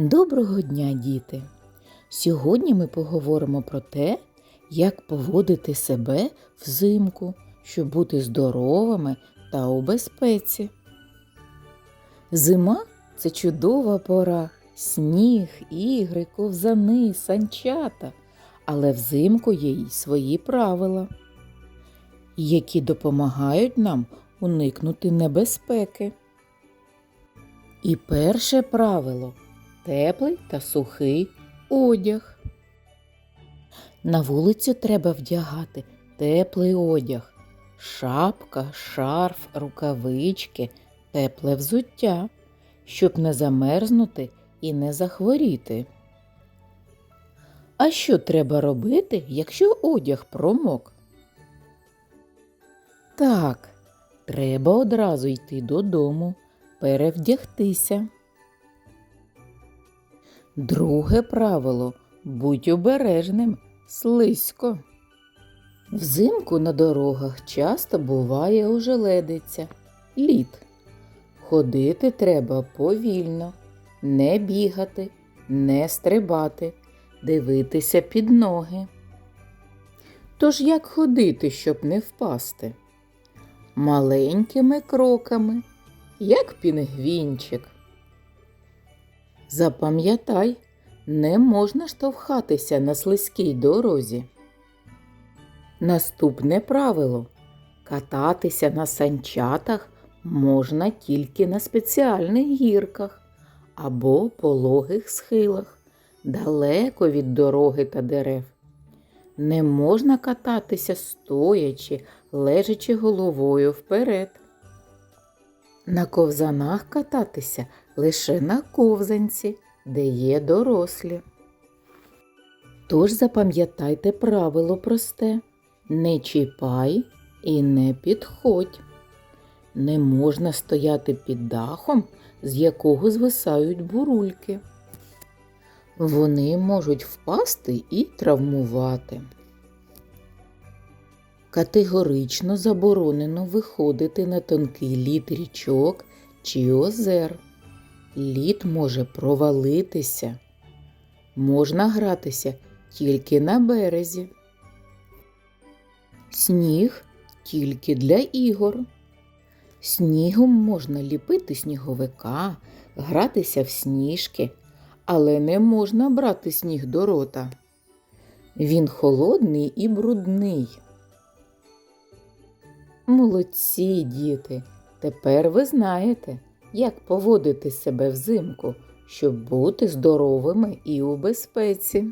Доброго дня, діти! Сьогодні ми поговоримо про те, як поводити себе взимку, щоб бути здоровими та у безпеці. Зима це чудова пора, сніг, ігри, ковзани, санчата. Але взимку є й свої правила, які допомагають нам уникнути небезпеки. І перше правило теплий та сухий одяг. На вулицю треба вдягати теплий одяг, шапка, шарф, рукавички, тепле взуття, щоб не замерзнути і не захворіти. А що треба робити, якщо одяг промок? Так, треба одразу йти додому, перевдягтися. Друге правило будь обережним, слизько. Взимку на дорогах часто буває ожеледиця, лід. Ходити треба повільно, не бігати, не стрибати, дивитися під ноги. Тож як ходити, щоб не впасти? Маленькими кроками, як пінгвінчик. Запам'ятай, не можна штовхатися на слизькій дорозі. Наступне правило кататися на санчатах можна тільки на спеціальних гірках або пологих схилах, далеко від дороги та дерев. Не можна кататися стоячи, лежачи головою вперед. На ковзанах кататися лише на ковзанці, де є дорослі. Тож запам'ятайте правило просте не чіпай і не підходь. Не можна стояти під дахом, з якого звисають бурульки. Вони можуть впасти і травмувати. Категорично заборонено виходити на тонкий лід річок чи озер. Лід може провалитися. Можна гратися тільки на березі. Сніг тільки для ігор. Снігом можна ліпити сніговика, гратися в сніжки, але не можна брати сніг до рота. Він холодний і брудний. Молодці, діти, тепер ви знаєте, як поводити себе взимку, щоб бути здоровими і у безпеці.